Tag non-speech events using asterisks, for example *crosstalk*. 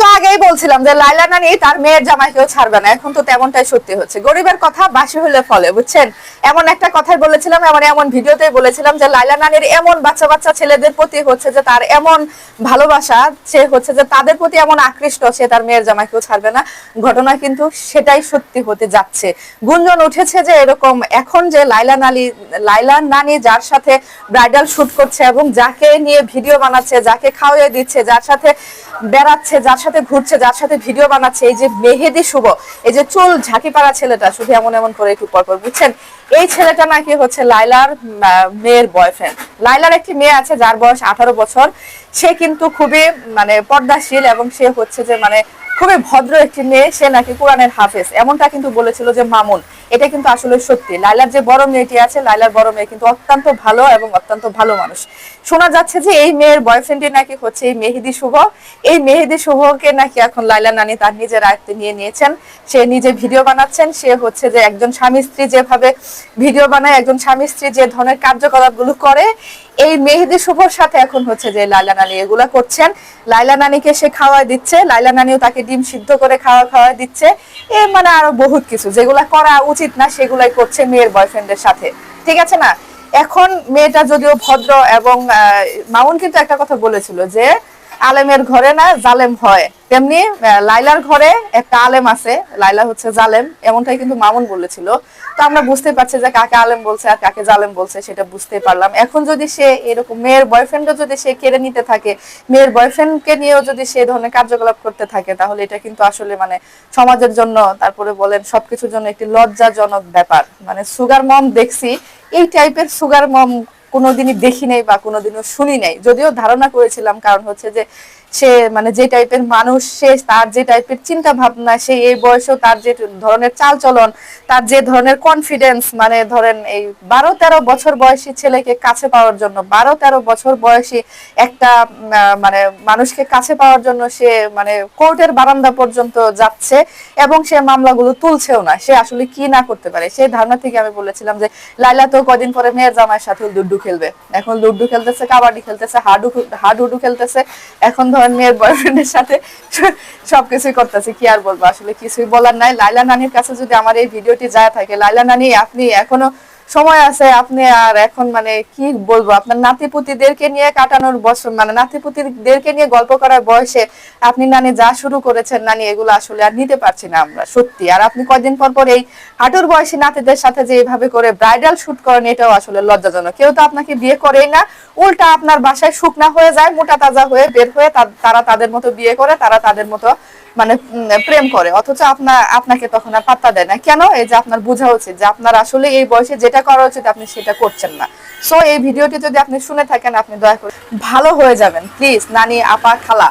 তো আগেই বলছিলাম যে লাইলা নানি তার মেয়ের জামাইকেও ছাড়বে না। এখন তো তেমনটাই সত্যি হচ্ছে। গরিবের কথা বাসি হলে ফলে, বুঝছেন? এমন একটা কথাই বলেছিলাম, এমন এমন ভিডিওতে বলেছিলাম যে লাইলা নানির এমন বাচ্চা বাচ্চা ছেলেদের প্রতি হচ্ছে যে তার এমন ভালোবাসা, সে হচ্ছে যে তাদের প্রতি এমন আকৃষ্ট, সে তার মেয়ের জামাইকেও ছাড়বে না। ঘটনা কিন্তু সেটাই সত্যি হতে যাচ্ছে। গুঞ্জন উঠেছে যে এরকম এখন যে লাইলা নালি লাইলা নানি যার সাথে ব্রাইডাল শুট করছে এবং যাকে নিয়ে ভিডিও বানাচ্ছে, যাকে খাওয়াই দিচ্ছে, যার সাথে বেড়াচ্ছে, যার সাথে ঘুরছে, যার সাথে ভিডিও বানাচ্ছে। এই যে মেহেদি শুভ, এই যে চুল ঝাঁকি পাড়া ছেলেটা শুধু এমন এমন করে একটু পরপর বুঝছেন? এই ছেলেটা নাকি হচ্ছে লাইলার মেয়ের বয়ফ্রেন্ড লাইলার একটি মেয়ে আছে, যার বয়স আঠারো বছর। সে কিন্তু খুবই মানে পর্দাশীল এবং সে হচ্ছে যে মানে খুবই ভদ্র একটি মেয়ে। সে নাকি কোরআনের হাফেজ। এমনটা কিন্তু বলেছিল যে, মামুন। এটা কিন্তু আসলে সত্যি। লাইলার যে বড় মেয়েটি আছে লাইলার বড় মেয়ে কিন্তু অত্যন্ত ভালো এবং অত্যন্ত ভালো মানুষ। শোনা যাচ্ছে যে এই মেয়ের বয়ফ্রেন্ডই নাকি হচ্ছে এই মেহেদি শুভ। এই মেহেদি শুভকে নাকি এখন লাইলা নানি তার নিজের আয়ত্তে নিয়ে নিয়েছেন। সে নিজে ভিডিও বানাচ্ছেন। সে হচ্ছে যে একজন স্বামী স্ত্রী যেভাবে ভিডিও বানায়, একজন স্বামী স্ত্রী যে ধরনের কার্যকলাপগুলো করে, এই মেহেদি শুভর সাথে এখন হচ্ছে যে লাইলা নানি এগুলা করছেন। লাইলা নানিকে সে খাওয়া দিচ্ছে লাইলা নানিও তাকে ডিম সিদ্ধ করে খাওয়া খাওয়া দিচ্ছে। এ মানে আরও বহুত কিছু। যেগুলা করা উচিত না সেগুলাই করছে মেয়ের বয়ফ্রেন্ডের সাথে। ঠিক আছে না? এখন মেয়েটা যদিও ভদ্র এবং মামুন কিন্তু একটা কথা বলেছিল যে আলেমের ঘরে না জালেম হয়। তেমনি লাইলার ঘরে একটা আলেম আছে। লাইলা হচ্ছে জালেম, এমনটাই কিন্তু মামুন বলেছিল। তো আমরা বুঝতে পারছি যে কাকে আলেম বলছে আর কাকে জালেম বলছে, সেটা বুঝতে পারলাম। এখন যদি সে এরকম মেয়ের বয়ফ্রেন্ডও যদি সে কেড়ে নিতে থাকে, মেয়ের বয়ফ্রেন্ডকে নিয়েও যদি সে ধরনের কার্যকলাপ করতে থাকে, তাহলে এটা কিন্তু আসলে মানে সমাজের জন্য, তারপরে বলেন সবকিছুর জন্য একটি লজ্জাজনক ব্যাপার। মানে সুগার মম দেখছি, এই টাইপের সুগার মম কোনোদিনই দেখি নাই বা কোনোদিনও শুনি নাই। যদিও ধারণা করেছিলাম, কারণ হচ্ছে যে সে মানে যে টাইপের মানুষ, সে তার যে টাইপের চিন্তা ভাবনা সে এই বয়সেও তার যে ধরনের চাল চলন তার যে ধরনের কনফিডেন্স মানে ধরেন এই বারো তেরো বছর বয়সী ছেলেকে কাছে পাওয়ার জন্য বারো তেরো বছর বয়সী একটা মানে মানুষকে কাছে পাওয়ার জন্য সে মানে কোর্টের বারান্দা পর্যন্ত যাচ্ছে এবং সে মামলাগুলো তুলছেও না। সে আসলে কি না করতে পারে? সেই ধারণা থেকে আমি বলেছিলাম যে লাইলা তো কদিন পরে মেয়ের জামাইয়ের সাথে লুড্ডু খেলবে। এখন লুডু খেলতেছে, কাবাডি খেলতেছে, হাডু হাডুডু খেলতেছে। এখন ধরেন মেয়ের বয়ফ্রেন্ডের সাথে *laughs* সবকিছুই করতেছে, কি আর বলব? আসলে কিছুই বলার নাই। লাইলা নানির কাছে যদি আমার এই ভিডিওটি যায় থাকে লাইলা নানি, আপনি এখনও সময় আছে, আপনি আর এখন মানে কি বলব, আপনার নাতিপুতিদেরকে নিয়ে কাটানোর বছর মানে নাতিপুতিদেরকে নিয়ে গল্প করার বয়সে আপনি নানি যা শুরু করেছেন নানি, এগুলো আসলে আর নিতে পারছি না আমরা, সত্যি। আর আপনি কয়দিন পর পর এই হাঁটুর বয়সী নাতিদের সাথে যে এইভাবে করে ব্রাইডাল শুট করেন, এটাও আসলে লজ্জাজনক। কেউ তো আপনাকে বিয়ে করেই না, উল্টা আপনার বাসায় শুকনা হয়ে যায়, মোটা তাজা হয়ে বের হয়ে তারা তাদের মতো বিয়ে করে, তারা তাদের মতো মানে প্রেম করে। অথচ আপনার আপনাকে তখন আর পাত্তা দেয় না। কেন? এই যে আপনার বোঝা উচিত যে আপনার আসলে এই বয়সে যেটা করা উচিত আপনি সেটা করছেন না। সো এই ভিডিওটি যদি আপনি শুনে থাকেন, আপনি দয়া করে ভালো হয়ে যাবেন। প্লিজ নানি, আপা, খালা।